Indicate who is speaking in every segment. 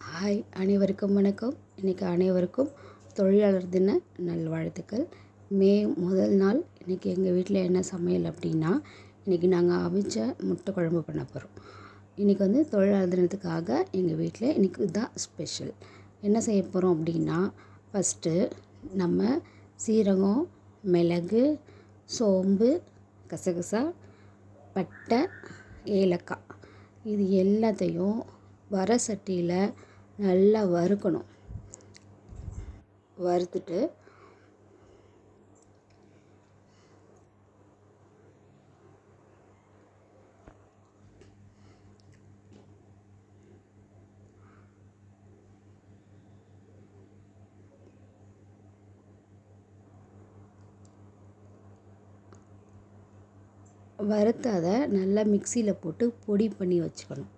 Speaker 1: Hi அனைவருக்கும் வணக்கம். இன்றைக்கி அனைவருக்கும் தொழிலாளர் தின நல்வாழ்த்துக்கள். மே முதல் நாள் இன்றைக்கி எங்கள் வீட்டில் என்ன சமையல் அப்படின்னா இன்றைக்கி நாங்கள் அவிச்ச முட்டை குழம்பு பண்ண போகிறோம் இன்றைக்கி வந்து தொழிலாளர் தினத்துக்காக எங்கள் வீட்டில் இன்றைக்கி இதுதான் ஸ்பெஷல் என்ன செய்ய போகிறோம் அப்படின்னா ஃபஸ்ட்டு நம்ம சீரகம் மிளகு சோம்பு கசகசா பட்டை ஏலக்காய். இது எல்லாத்தையும் வர சட்டியில் நல்லா வறுக்கணும். வறுத்துட்டு வறுத்து அதை நல்லா மிக்சியில் போட்டு பொடி பண்ணி வச்சுக்கணும்.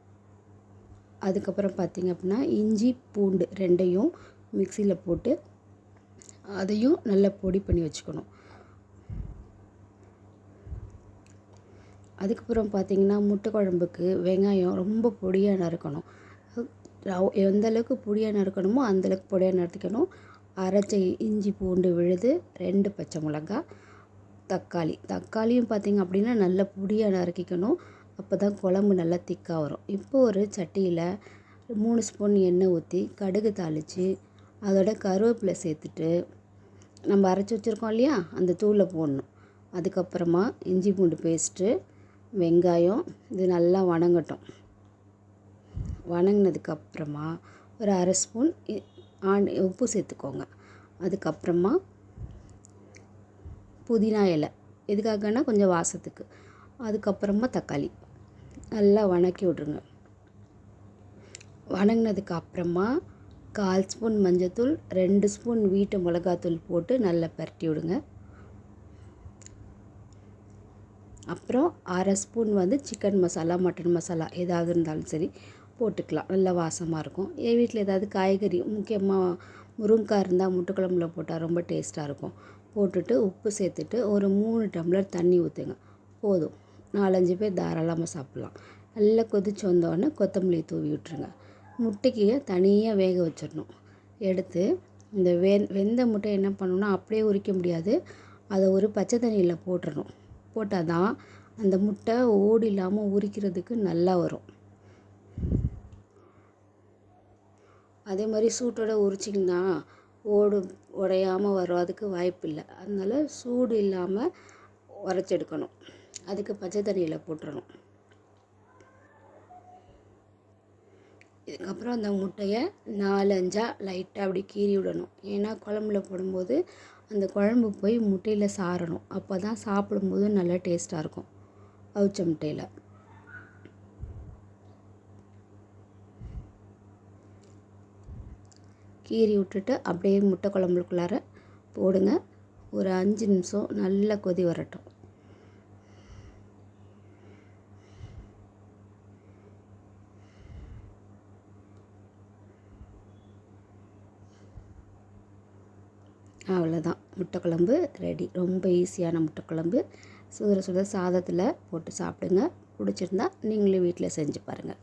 Speaker 1: அதுக்கப்புறம் பார்த்திங்க அப்படின்னா இஞ்சி பூண்டு ரெண்டையும் மிக்சியில் போட்டு அதையும் நல்லா பொடி பண்ணி வச்சுக்கணும். அதுக்கப்புறம் பார்த்திங்கன்னா முட்டை குழம்புக்கு வெங்காயம் ரொம்ப பொடியாக நறுக்கணும். எந்த அளவுக்கு பொடியாக நறுக்கணுமோ அந்தளவுக்கு பொடியாக நறுக்கணும் அரைச்ச இஞ்சி பூண்டு விழுது ரெண்டு பச்சை மிளகா தக்காளி. தக்காளியும் பார்த்திங்க அப்படின்னா நல்ல பொடியாக நறுக்கிக்கணும். அப்போ தான் குழம்பு நல்லா திக்காக வரும். இப்போ ஒரு சட்டியில் மூணு ஸ்பூன் எண்ணெய் ஊற்றி கடுகு தாளித்து அதோட கருவேப்பிலை சேர்த்துட்டு நம்ம அரைச்சி வச்சுருக்கோம் இல்லையா? அந்த தூளை போடணும். அதுக்கப்புறமா இஞ்சி பூண்டு பேஸ்ட்டு வெங்காயம் இது நல்லா வணங்கட்டும். வணங்கினதுக்கப்புறமா ஒரு அரை ஸ்பூன் ஆண் உப்பு சேர்த்துக்கோங்க. அதுக்கப்புறமா புதினா இலை. எதுக்காகன்னா கொஞ்சம் வாசத்துக்கு. அதுக்கப்புறமா தக்காளி. நல்லா வணக்கி விட்ருங்க. வணங்கினதுக்கு அப்புறமா கால் ஸ்பூன் மஞ்சத்தூள் ரெண்டு ஸ்பூன் வீட்டு மிளகாத்தூள் போட்டு நல்லா பரட்டி விடுங்க. அப்புறம் அரை ஸ்பூன் வந்து சிக்கன் மசாலா மட்டன் மசாலா ஏதாவது இருந்தாலும் சரி போட்டுக்கலாம். நல்லா வாசமாக இருக்கும். என் வீட்டில் ஏதாவது காய்கறி முக்கியமாக முருங்கைக்காய் இருந்தால் முட்டைக்குழம்புல போட்டால் ரொம்ப டேஸ்ட்டாக இருக்கும். போட்டுட்டு உப்பு சேர்த்துட்டு ஒரு மூணு டம்ளர் தண்ணி ஊற்றுங்க போதும். நாலஞ்சு பேர் தாராளமாக சாப்பிட்லாம். நல்லா கொதிச்சு வந்தோடனே கொத்தமல்லி தூவி விட்டுருங்க. முட்டைக்கு தனியாக வேக வச்சிடணும். எடுத்து இந்த வெ வெந்த முட்டை என்ன பண்ணணும்னா அப்படியே உரிக்க முடியாது. அதை ஒரு பச்சை தண்ணியில் போட்டுடணும் போட்டால் தான் அந்த முட்டை ஓடு இல்லாமல் உரிக்கிறதுக்கு நல்லா வரும். அதே மாதிரி சூட்டோட உரிச்சிங்கன்னா ஓடு உடையாமல் வர்றதுக்கு வாய்ப்பு இல்லை அதனால் சூடு இல்லாமல் உரைச்செடுக்கணும் அதுக்கு பச்சை தண்ணியில் போட்டுடணும் இதுக்கப்புறம் அந்த முட்டையை நாலஞ்சாக லைட்டாக அப்படி கீறி விடணும். ஏன்னா குழம்புல போடும்போது அந்த குழம்பு போய் முட்டையில் சாரணும் அப்போ தான் சாப்பிடும்போது நல்லா டேஸ்ட்டாக இருக்கும். அவிச்ச முட்டையில். கீறி விட்டுட்டு அப்படியே முட்டை குழம்புக்குள்ளார போடுங்க. ஒரு அஞ்சு நிமிஷம் நல்லா கொதி வரட்டும். அவ்வளோதான் முட்டை குழம்பு ரெடி ரொம்ப ஈஸியான முட்டை குழம்பு சுட சுட சாதத்தில் போட்டு சாப்பிடுங்க. பிடிச்சிருந்தா நீங்களும் வீட்டில் செஞ்சு பாருங்கள்